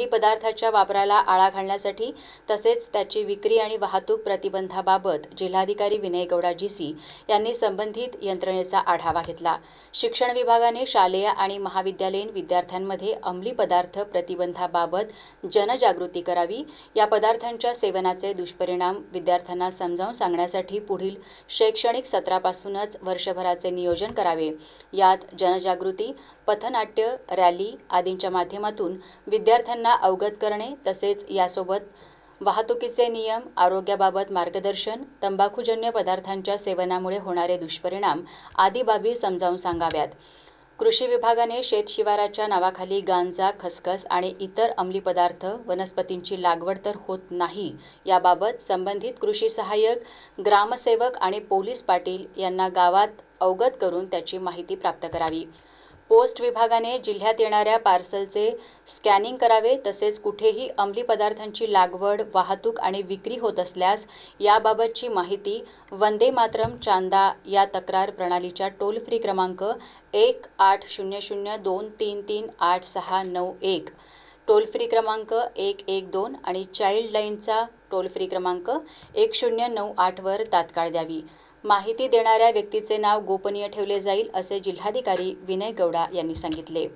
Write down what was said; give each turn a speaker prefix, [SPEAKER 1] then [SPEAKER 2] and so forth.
[SPEAKER 1] अंमली पदार्थाच्या वापराला आळा घालण्यासाठी तसेच त्याची विक्री आणि वाहतूक प्रतिबंधाबाबत जिल्हाधिकारी विनय गौडा जीसी यांनी संबंधित यंत्रणेचा आढावा घेतला. शिक्षण विभागाने शालेय आणि महाविद्यालयीन विद्यार्थ्यांमध्ये अंमली पदार्थ प्रतिबंधाबाबत जनजागृती करावी या पदार्थांच्या सेवनाचे दुष्परिणाम विद्यार्थ्यांना समजावून सांगण्यासाठी पुढील शैक्षणिक सत्रापासूनच वर्षभराचे नियोजन करावे. यात जनजागृती पथनाट्य रॅली आदींच्या माध्यमातून विद्यार्थ्यांना अवगत करणे तसेच यासोबत वाहतुकीचे नियम आरोग्याबाबत मार्गदर्शन तंबाखूजन्य पदार्थांच्या सेवनामुळे होणारे दुष्परिणाम आदी बाबी समजावून सांगाव्यात. कृषी विभागाने शेतशिवाराच्या नावाखाली गांजा खसखस आणि इतर अंमली पदार्थ वनस्पतींची लागवड तर होत नाही. याबाबत संबंधित कृषी सहाय्यक ग्रामसेवक आणि पोलीस पाटील यांना गावात अवगत करून त्याची माहिती प्राप्त करावी. पोस्ट विभागाने जिल्ह्यात येणाऱ्या पार्सलचे स्कॅनिंग करावे तसेच कुठेही अंमली पदार्थांची लागवड वाहतूक आणि विक्री होत असल्यास याबाबतची माहिती वंदे मातरम चांदा या तक्रार प्रणालीच्या टोल फ्री क्रमांक एक आठ शून्य शून्य दोन तीन तीन आठ सहा नऊ एक. टोल फ्री क्रमांक एक एक दोन आणि चाइल्ड लाईनचा टोल फ्री क्रमांक एक शून्य नऊ आठवर तात्काळ द्यावी. माहिती देणाऱ्या व्यक्तीचे नाव गोपनीय ठेवले जाईल असे जिल्हाधिकारी विनय गौडा यांनी सांगितले.